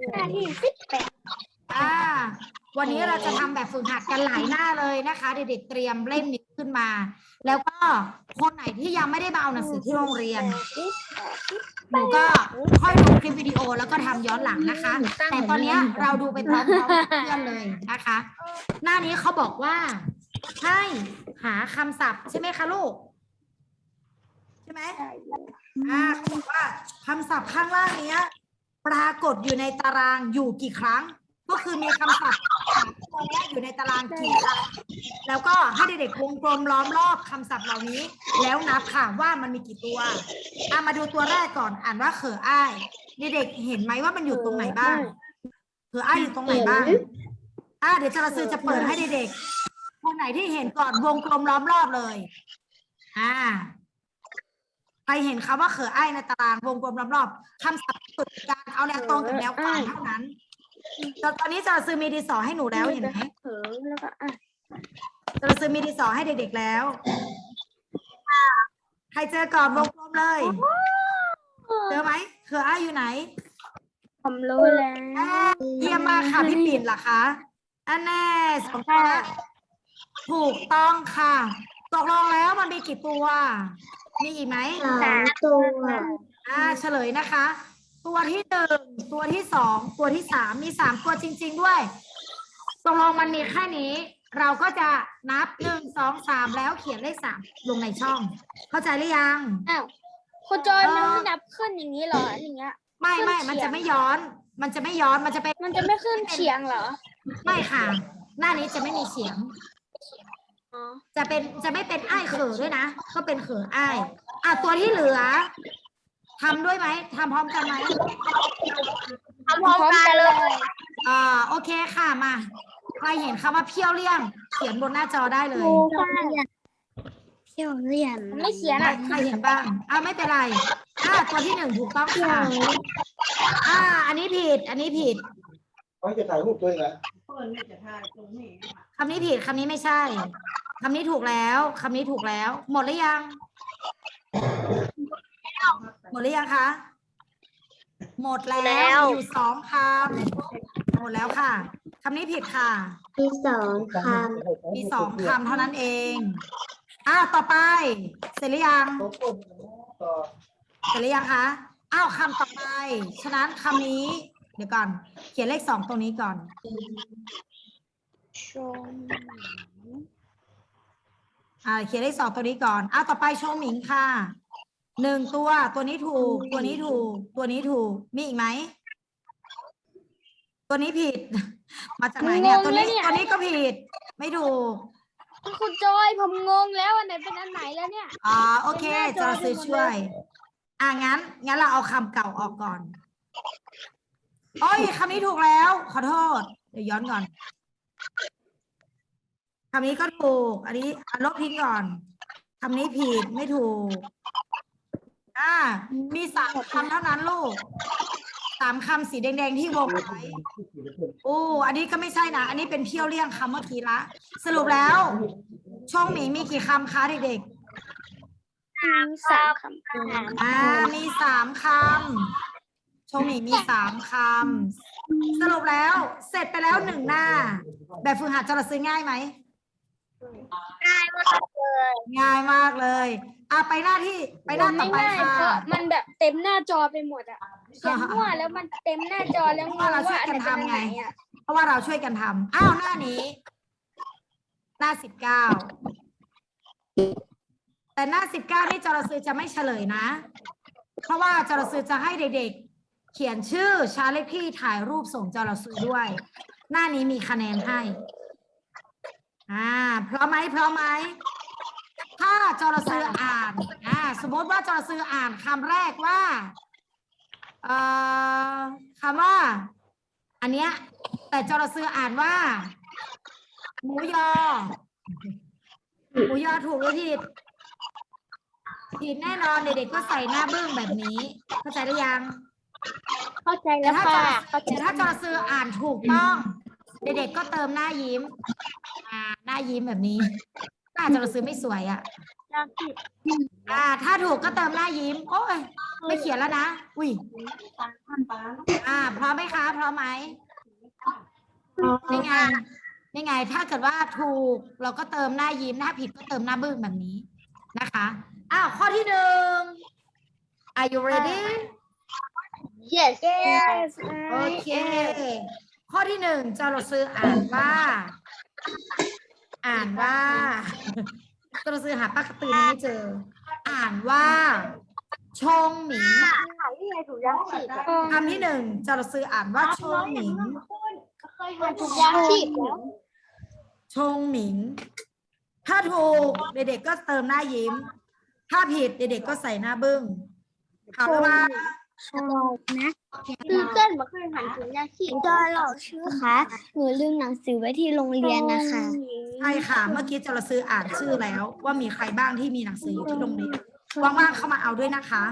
หน้าที่สิบแปดอ่า วันนี้เราจะทำแบบฝึกหัดกันหลายหน้าเลยนะคะ เด็กๆเตรียมเล่มนี้ขึ้นมา แล้วก็คนไหนที่ยังไม่ได้มาเอาหนังสือที่โรงเรียน หนูก็ค่อยดูคลิปวิดีโอแล้วก็ทำย้อนหลังนะคะ แต่ตอนเนี้ยเราดูไปพร้อมๆกับเพื่อนเลยนะคะ หน้านี้เขาบอกว่าให้หาคำศัพท์ใช่ไหมคะลูก ใช่ไหม อ่าเขาบอกว่าคำศัพท์ข้างล่างเนี้ย ปรากฏอยู่ในตารางอยู่กี่ครั้ง ก็คือมีคำศัพท์สามตัวเนี้ยอยู่ในตารางกี่ครั้งแล้วก็ให้เด็กๆวงกลมล้อมรอบคำศัพท์เหล่านี้ แล้วนับค่ะว่ามันมีกี่ตัวอะมาดูตัวแรกก่อนอ่านว่าเขออ้ายเด็กๆเห็นไหมว่ามันอยู่ตรงไหนบ้างเขออ้ายอยู่ตรงไหนบ้างอะเดี๋ยวจะซื้อจะเปิดให้เด็กๆคนไหนที่เห็นก่อนวงกลมล้อมรอบเลย อ่า ใครเห็นคำว่าเขออ้ายในตารางวงกลมล้อมรอบคำศัพท์สุดการเอาแนวตรงกับแนวขวางเท่านั้นตอนตอนนี้จะซื้อมีดีสอให้หนูแล้วเห็นไหมเผลอแล้วก็อะจะซื้อมีดีสอให้เด็กๆแล้วใครเจอก่อนวงกลมเลยเจอไหมเขออ้ายอยู่ไหนผมรู้แล้วอ่าเยี่ยมมากค่ะพี่ปิ่นล่ะคะอันแน่สองตัวถูกต้องค่ะ ตกลงแล้วมันมีกี่ตัว มีอีกไหมสามตัวอ่าเฉลยนะคะ ตัวที่หนึ่งตัวที่สองตัวที่สามมีสามตัวจริง ๆ ด้วยตกลงมันมีแค่นี้ เราก็จะนับหนึ่งสองสามแล้วเขียนเลขสามลงในช่อง เข้าใจหรือยังอ้าวคุณจอยมันไม่นับขึ้นอย่างนี้เหรออย่างเงี้ย ไม่ไม่เครื่องเขียนมันจะไม่ย้อน มันจะไม่ย้อนมันจะเป็นมันจะไม่ขึ้นเฉียงเหรอ ไม่ค่ะ หน้านี้จะไม่มีเสียงอ๋อ จะเป็นจะไม่เป็นอ้ายเขอด้วยนะ ก็เป็นเขออ้ายอะตัวที่เหลือทำด้วยไหมทำพร้อมกันไหมทำพร้อมกันเลย อ่าโอเคค่ะมา ใครเห็นคำว่าเพี้ยวเลี่ยง เขียนบนหน้าจอได้เลย เที่ยวเรียนไม่เขียนใครอะ ใครเห็นบ้างอ่าไม่เป็นไรอ่าตัวที่หนึ่งถูกต้องค่ะอ่า อันนี้ผิด อันนี้ผิดเขาจะถ่ายรูปตัวเองเหรอคำนี้ผิดคำนี้ไม่ใช่ คำนี้ถูกแล้วคำนี้ถูกแล้ว หมดหรือยัง หมดหรือยังคะหมดแล้วมีอยู่สองคำหมดแล้วค่ะคำนี้ผิดค่ะมีสองคมีสองคำเท่านั้นเองอ่าต่อไป เสร็จหรือยังต่อเสร็จหรือยังคะอ้าวคำต่อไป ฉะนั้นคำนี้ เดี๋ยวก่อน เขียนเลขสองตรงนี้ก่อนำชม อ่าเขียนเลขสองตัวนี้ก่อนอ้าวต่อไปโชว์หมิงค่ะหนึ่งตัวตัวนี้ถูก ตัวนี้ถูก ตัวนี้ถูก มีอีกไหม ตัวนี้ผิด มาจากไหนเนี่ยตัวนี้ตัวนี้ก็ผิด ไม่ถูก คุณจอยผมงงแล้วอันไหนเป็นอันไหนแล้วเนี่ย อ่าโอเคเป็นหน้าจอจะซื้อไปหมดเลยช่วย อ่างั้น งั้นเราเอาคำเก่าออกก่อนโอ้ยคำนี้ถูกแล้ว ขอโทษ เดี๋ยวย้อนก่อน คำนี้ก็ถูก อันนี้อะลบทิ้งก่อนคำนี้ผิดไม่ถูก อ่า มีสามคำเท่านั้นลูกสามคำสีแดงๆที่วงไว้โอ้อันนี้ก็ไม่ใช่นะ อันนี้เป็นเพี้ยวเลี่ยงคำเมื่อกี้ละ สรุปแล้ว ช่องหมีมีกี่คำคะเด็กๆมีสามคำอ่า มีสามคำโชว์หมีมีสามคำ สรุปแล้ว เสร็จไปแล้วหนึ่งหน้า แบบฝึกหัดจะระซื้อง่ายไหม ง่ายมากเลยง่ายมากเลยอะไปหน้าที่ไปหน้าต่อไปม่ง่ายค่ะเพราะมันแบบเต็มหน้าจอไปหมดอะเขียนมั่วแล้วมันเต็มหน้าจอแล้วงงว่าอันไหนเป็นอันไหนอะเพราะว่าเราช่วยกันทำอ้าวหน้านี้ หน้าสิบเก้าแต่หน้าสิบเก้านี่จรซื้อจะไม่เฉลยนะ เพราะว่าจรซื้อจะให้เด็กๆ เขียนชื่อชาเลขที่ถ่ายรูปส่งจรซื้อด้วย หน้านี้มีคะแนนให้ อ่าพร้อมไหมพร้อมไหมถ้าจรซื้ออ่านอ่าสมมติว่าจรซื้ออ่านคำแรกว่าเอ่อคำว่า อันเนี้ยแต่จรซื้ออ่านว่า หมูยอ หมูยอถูกหรือผิดผิดแน่นอนเด็กๆก็ใส่หน้าบึ้งแบบนี้ เข้าใจหรือยัง เข้าใจแต่แล้วถ้าจค่ะรเข้าใจแต่ถ้าจรซื้ออ่านถูกต้อง เด็กๆก็เติมหน้ายิ้มอ่า หน้ายิ้มแบบนี้หน้าจรซื้อไม่สวยอะยากผิดอ่า ถ้าถูกก็เติมหน้ายิ้ม โอ้ยไม่เขียนแล้วนะ อุ้ยอ่า พร้อมไหมคะ พร้อมไหมนี่ไงนี่ไง ถ้าเกิดว่าถูกเราก็เติมหน้ายิ้ม หน้าผิดก็เติมหน้าบึ้งแบบนี้นะคะ อ้าว ข้อที่หนึ่ง Are you ready yes yes โอเคข้อที่หนึ่งเจ้าเราซื้ออ่านว่า อ่านว่าเจ้าเราซื้อหาป้ากระตือนี้ไม่เจอ อ่านว่าชงหมิงนี่ไงถูกยากผิดคำที่หนึ่งเจ้าเราซื้ออ่านว่าชงหมิงถูกยากผิดแล้วชงหมิง ถ้าถูกเด็กๆก็เติมหน้ายิ้ม ถ้าผิดเด็กๆก็ใส่หน้าบึ้งเอาละมา ชอบนะคือเส้นมาเคยหันถูกยากผิดก็หลอกชื่อคะหนูลืมหนังสือไว้ที่โรงเรียนนะคะใช่ค่ะ เมื่อกี้เจ้าเราซื้ออ่านชื่อแล้ว ว่ามีใครบ้างที่มีหนังสืออยู่ที่โรงเรียนว่างๆเข้ามาเอาด้วยนะคะ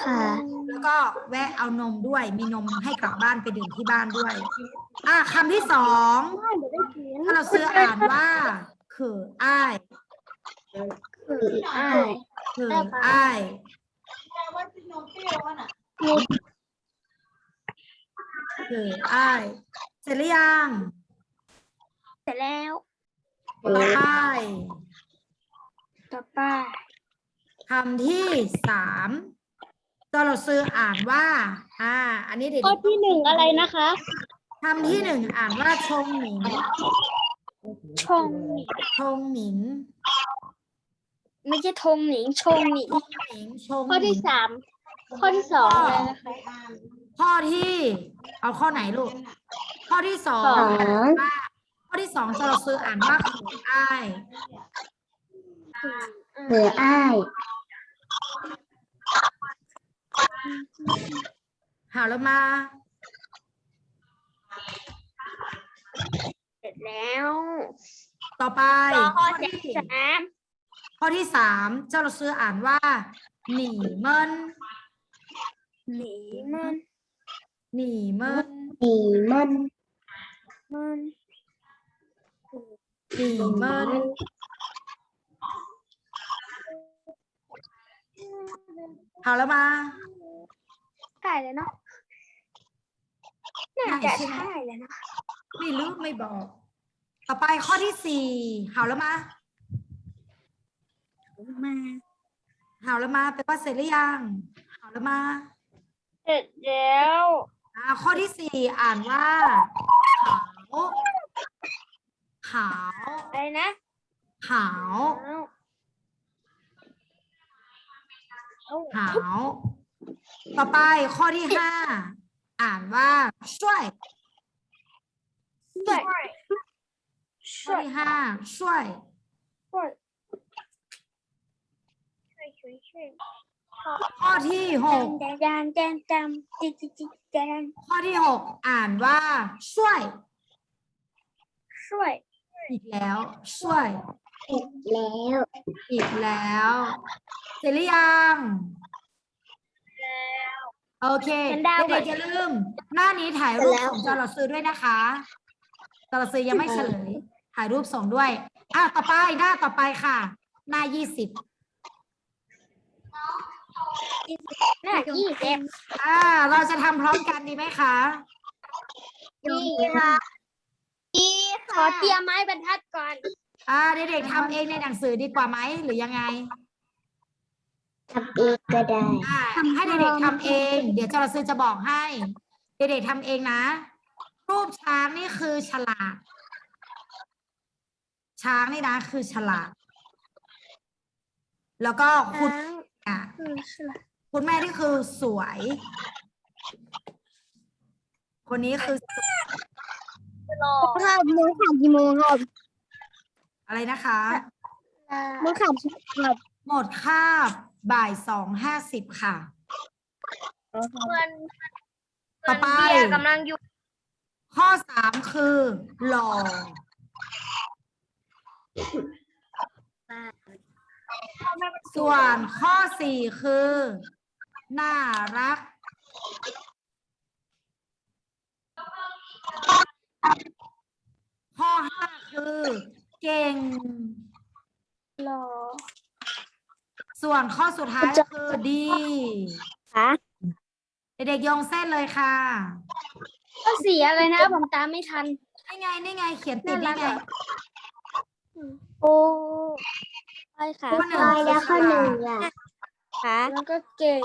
ค่ะ แล้วก็แวะเอานมด้วย มีนมให้กลับบ้านไปดื่มที่บ้านด้วย อะคำที่สองถ้าเราซื้ออ่านว่า คืออ้ายคืออ้ายคืออ้าย คืออ้ายเสร็จหรือยังเสร็จแล้ว ต่อไปต่อไปคำที่สามตัวเราซื้ออ่านว่า อ่า อันนี้เด็กข้อที่หนึ่งอะไรนะคะ คำที่หนึ่งอ่านว่าชงหมิงชงหมิงชงหมิง ไม่ใช่ทงหมิงชงหมิงชงหมิงชงหมิงข้อที่สามข้อที่สองอะไรนะคะ ข้อที่ เอาข้อไหนลูก ข้อที่สองสอง อ่านว่าข้อที่สองจะเราซื้ออ่านว่าขืออ้ายเหืออ้ายหาแล้วมา เสร็จแล้วต่อไป ข้อข้อที่ที่สาม ข้อที่สามเจ้าเราซื้ออ่านว่า หนีเมินหนีมันหนีเมินหนีมันมันหนีเมินหาแล้วมาใกล้แล้วเนาะน่าจะใช่แล้วนะไม่รู้ไม่บอก ต่อไปข้อที่สี่หาแล้วมา มาหาแล้วมาแปลว่าเสร็จหรือยังหาแล้วมาเสร็จแล้วอ่าข้อที่สี่อ่านว่าขาวขาวอะไรนะขาวขาวต่อไปข้อที่ห้าอ่านว่าช่วยช่วยข้อช่วยที่ห้าช่วยช่วย ช่วยช่วยช่วยข้อที่หกจำจำจำจำจิจิจิจข้อที่หกอ่านว่าช่วยำช่วยอีกแล้วช่วยอีกแล้ว อีกแล้ว เสร็จหรือยังโอเคฉันได้เด็กๆอย่าลืม หน้านี้ถ่ายรูปเสร็จแล้วส่งจอเราซื้อด้วยนะคะจอเราซื้อยังไม่เฉลย ถ่ายรูปส่งด้วย อะต่อไปหน้าต่อไปค่ะ หน้ายี่สิบ น่ายี่สิบอ่า เราจะทำพร้อมกันดีไหมคะดีค่ะดีขอเตรียมไม้บรรทัดก่อน อ่าเด็กๆทำเองในหนังสือดีกว่าไหมหรือยังไงทำเองก็ได้อ่าให้เด็กๆทำเอง เดี๋ยวจรซื้อจะบอกให้ เด็กๆทำเองนะ รูปช้างนี่คือฉลากช้างนี่นะคือฉลากแล้วก็คุณ อะคือฉลาดคุณแม่นี่คือสวย คนนี้คือครับมือขับกี่โมงครับอะไรนะคะ มือขับขับหมดคาบบ่ายสองห้าสิบค่ะเพื่อนต่อไปกำลังอยู่ ข้อสามคือ หล่อ ส่วนข้อสี่คือ น่ารัก ข้อห้าคือ เก่งรอส่วนข้อสุดท้ายคือดีค่ะเด็กๆโยงเส้นเลยค่ะก็สีอะไรนะ ผมตามไม่ทัน นี่ไงนี่ไง เขียนติดนี่ไง โอ้ ใช่ค่ะข้อหนึ่งแล้วข้อหนึ่งคือฉลาดอะค่ะแล้วก็เก่ง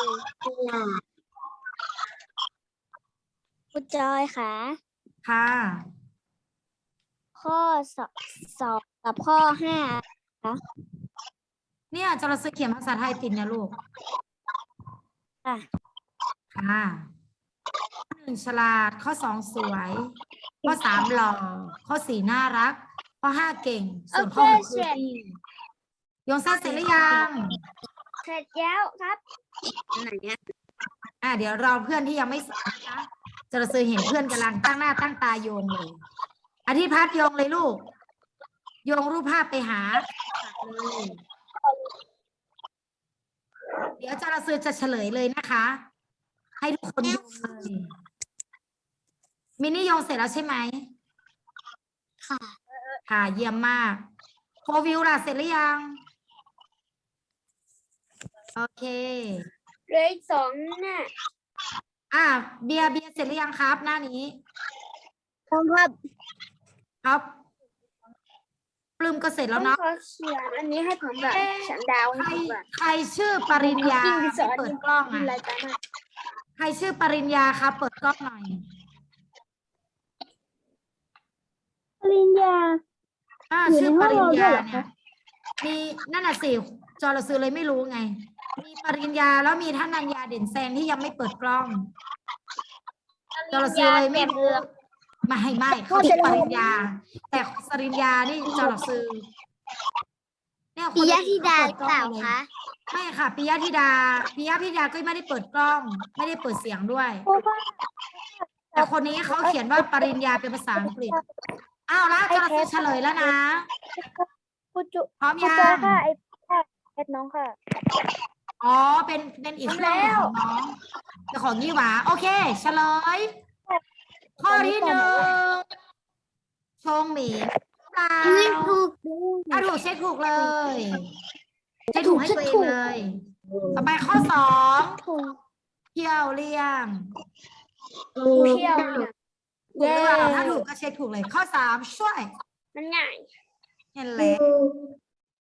คุณจอยค่ะค่ะ ข้อสองสองกับข้อห้าเนี่ยจะเราซื้อเขียนภาษาไทยติดเนี่ยลูก ค่ะ ค่ะข้อหนึ่งฉลาด ข้อสองสวย ข้อสามหล่อ ข้อสี่น่ารัก ข้อห้าเก่ง ส่วนข้อหกคือดี โยงเส้นเสร็จหรือยังเสร็จแล้วครับไหนเนี่ยอะเดี๋ยวรอเพื่อนที่ยังไม่เสร็จนะคะจะเราซื้อเห็นเพื่อนกำลังตั้งหน้าตั้งตาโยงเลยอธิพัฒน์โยงเลยลูก โยงรูปภาพไปหาเลยเดี๋ยวจะเราซื้อจะเฉลยเลยนะคะ ให้ทุกคนโยงเลยมินนี่โยงเสร็จแล้วใช่ไหม ค่ะ ค่ะเยี่ยมมากโฟวิวล่ะเสร็จหรือยัง โอเค เหลืออีกสองหน้าอะเบียร์เบียร์เสร็จหรือยังครับ หน้านี้ผมครับครับปลื้มก็เสร็จแล้วเนาะขอเขียนอันนี้ให้ผมแบบฉันดาวใครให้ผมแบบใครชื่อปริญญาจริงดิสที่อนเปิดกล้องเป็นอะรายการมากใครชื่อปริญญาครับ เปิดกล้องหน่อยปริญญา อ่าอยู่ชื่อในปห้องริญเราด้วยญาเหรอเนี่คะยมีนั่นน่ะสิจอเราซื้อเลยไม่รู้ไง มีปริญญาแล้วมีท่านัญญาเด่นแซงที่ยังไม่เปิดกล้องจอเราซื้อเลยไม่รู้ไม่ไม่เขาชื่อปริญญา แต่สริญญานี่จอเราซื้อเนี่ยคนปิยอื่นธิดาเขเปล่าปิดกองคะไม่ค่ะปิยธิดาปิยธิดาก็ไม่ได้เปิดกล้อง ไม่ได้เปิดเสียงด้วย แต่คนนี้เขาเขียนว่าปริญญาเป็นภาษาอังกฤษอ้าวแล้วจะซื้อเฉลยแล้วนะคุณจุพร้อมคุณยัจอยงค่ะไอ้เพชรน้องค่ะ อ๋อ เป็นเป็นอีกเรื่องหนึ่งของน้องเป็นของยี่หวาโอเคเฉลย ข้อที่หนึ่งชงหมีเปล่าถูกถ้าถูกเช็คถูกเลยเช็คถูกให้ตัวเองเลยต่อไปข้อสองถูกเที่ยวเลี่ยงเที่ยวถูกหรือเปล่าถ้าถูกก็เช็คถูกเลย ข้อสามช่วย มันง่ายเห็นเลย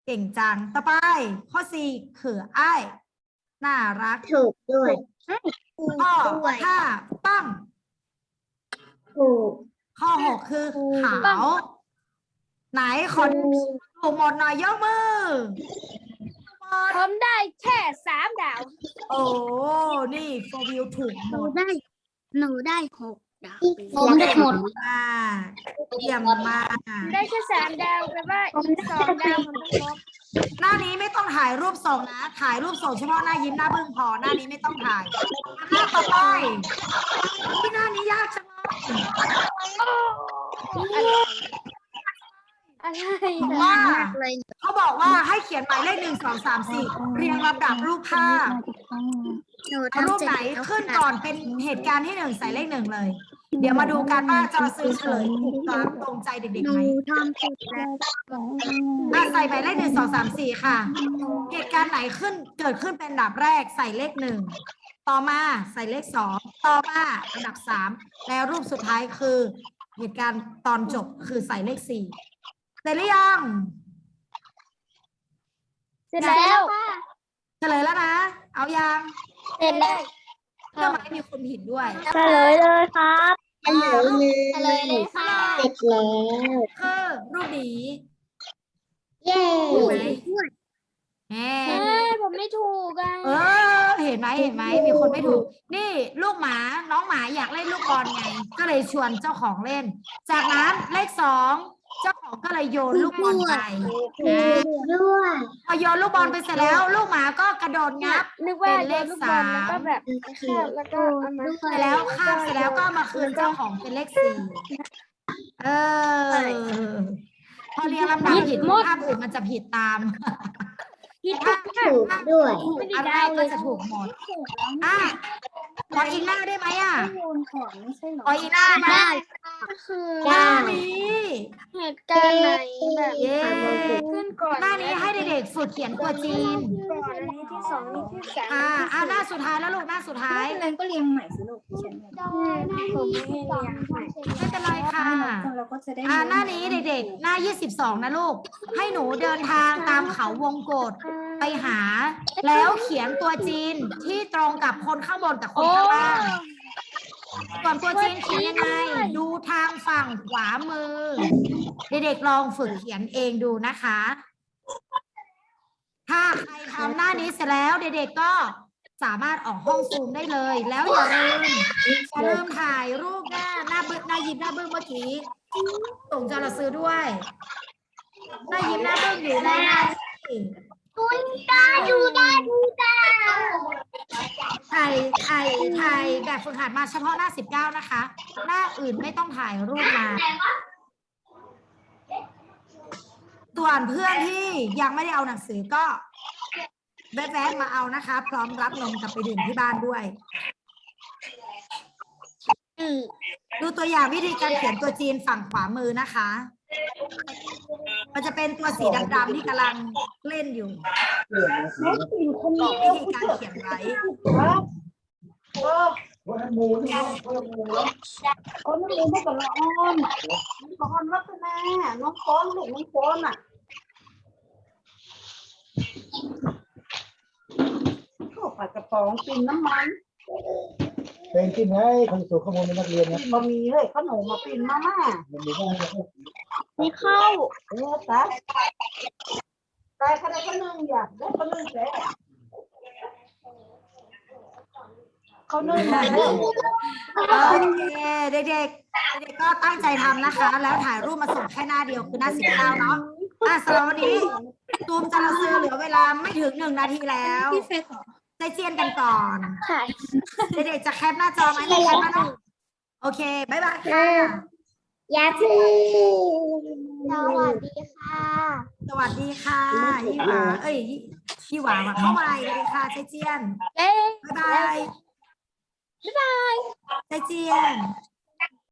เก่งจัง ต่อไป ข้อสี่คือไอ้าย น่ารักถูกด้วยข้อห้าปั้งถูกข้อหกคือถูกขาว ไหนขอถูกหมดหน่อยยกมือหมดผมได้แค่สามดาว โอ้ นี่โฟวิวถูกหมดได้ หนูได้หกดาว ผมได้หมด มากเยี่ยมมากได้แค่สามดาวแปลว่าอีกสองดาวผมต้องลบหน้านี้ไม่ต้องถ่ายรูปส่งนะ ถ่ายรูปส่งเฉพาะหน้ายิ้มหน้าบึ้งพอหน้านี้ไม่ต้องถ่ายหน้าต่อไปที่หน้านี้ยากจังเลยอะไรว่าเลยเขาบอกว่าให้เขียนหมายเลขหนึ่งสองสามสี่เรียงลำดับรูปภาพหนูเอา รูปไหนขึ้นก่อนเป็นเหตุการณ์ที่หนึ่งใส่เลขหนึ่งเลย เดี๋ยวมาดูกันว่าจะซื้อเฉลยถูกต้องตรงใจเด็กหๆนูไหมทำถูกแล้วอะใส่หมายเลขหนึ่งสองสามสี่ค่ะ เหตุการณ์ไหนขึ้นเกิดขึ้นเป็นอันดับแรกใส่เลขหนึ่งต่อมาใส่เลขสองต่อมาอันดับสามแล้วรูปสุดท้ายคือ เหตุการณ์ตอนจบคือใส่เลขสี่เสร็จหรือยังเสร็จแล้ว เฉลยแล้วนะ เอายังเสร็จแล้วเพื่อไมาให้มีคนผิดด้วยเฉลยเลยครับเฉลยเลยเฉลยเลยค่ะเสร็จแล้วคือรูปนี้เย้ถูกไหมแหมเฮ้ยผมไม่ถูกอะเออ เห็นไหมเห็นไหมมีคนไม่ถูก นี่ลูกหมาน้องหมาอยากเล่นลูกบอลไง ก็เลยชวนเจ้าของเล่น จากนั้นเลขสองเจ้าข องก็เลยโยนลูกบอลไปอ่าด้วยพอโยนลูกบอลไปเสร็จแล้ว ลูกหมาก็กระโดดงับนึกว่าเป็นเลขโยนลูกบอลแล้วก็สามแบบคาบแล้วก็เอามาเสร็จแล้วคาบเสร็จแล้วก็เอามาคืนเจ้าของเป็นเลขสี่เออพอเรียงลำดับผิดภาพอื่นมันจะผิดตามผิดถ้าถูกด้วยถูกอันแรกก็จะถูกหมดอะ ขออีกหน้าได้ไหมอะโยนของไม่ใช่หรอขออีกหน้าได้ไหมก็คือหน้านี้เหตุการณ์ไหนแบบเย้ขึ้นก่อนหน้านี้ให้เด็กๆฝึกเขียนตัวจีนก่อนอันนี้ที่สองนี่ที่สามอ่าอ่าหน้าสุดท้ายแล้วลูกหน้าสุดท้ายนั้นก็เรียงใหม่สิลูกเขียนใหม่ผมไม่ให้เรียนใหม่ไม่เป็นไรค่ะเราก็จะได้อ่าหน้านี้เด็กๆ หน้า22นะลูก ให้หนูเดินทางตามเขาวงกฏ ไปหา แล้วเขียนตัวจีนที่ตรงกับคนข้างบนกับคนข้างล่างก่อนตัวจีนเขียนยังไง ดูทางฝั่งขวามือ เด็กๆลองฝึกเขียนเองดูนะคะ ถ้าใครทำหน้านี้เสร็จแล้วเด็กๆก็สามารถออกห้องซูมได้เลย แล้วอย่าลืมอย่าลืมถ่ายรูปหน้าหน้าบึ้งหน้ายิ้มหน้าบึ้งเมื่อกี้ส่งจอเราซื้อด้วยหน้ายิ้มหน้าบึ้งอยู่ในหน้าที่ดู ตาดูตาดูตาถ่ายถ่ายถ่ายแบบฝึกหัดมาเฉพาะหน้า19นะคะ หน้าอื่นไม่ต้องถ่ายรูปมา ส่วนเพื่อนที่ยังไม่ได้เอาหนังสือก็แวะๆมาเอานะคะ พร้อมรับนมกลับไปดื่มที่บ้านด้วยดูตัวอย่างวิธีการเขียนตัวจีนฝั่งขวามือนะคะ มันจะเป็นตัวสีดำๆที่กำลังเล่นอยู่เปลี่ยนนะสีบอกวิธีการเขียนไว้ว่าให้มูนี่ว่ามูแล้วคนนี้ไม่กับละอ่อนละอ่อนรัตนาน้องฟ้อนลูกน้องฟ้อนอะเข้าปากกระป๋องกินน้ำมัน เป็นกินไงคนสูงข้อมูลเป็นนักเรียนนะบะหมี่เลยขนมมาปินมาม่ามันมีว่าให้เขาไม่เข้าเออตาตายขนาดก็นึ่งอยากได้ก็นึ่งแซ่เขานึ่งมาแล้วโอเคเด็กๆเด็กๆก็ตั้งใจทำนะคะ แล้วถ่ายรูปมาส่งแค่หน้าเดียวคือหน้าสิบเก้าเนาะอะสำหรับวันนี้ตูมจะเราซื้อเหลือเวลาไม่ถึงหนึ่งนาทีแล้ว ใจเจียนกันก่อนค่ะเด็กๆจะแคปหน้าจอไหมไม่แคปนะเนาะโอเคบ๊ายบายค่ะยาทีสวัสดีค่ะ สวัสดีค่ะยี่หวาเอ้ยยี่หวามาเข้ามาเลยเลยค่ะใจเจียนเอ๊ะบ๊ายบายบ๊ายบายใจเจียน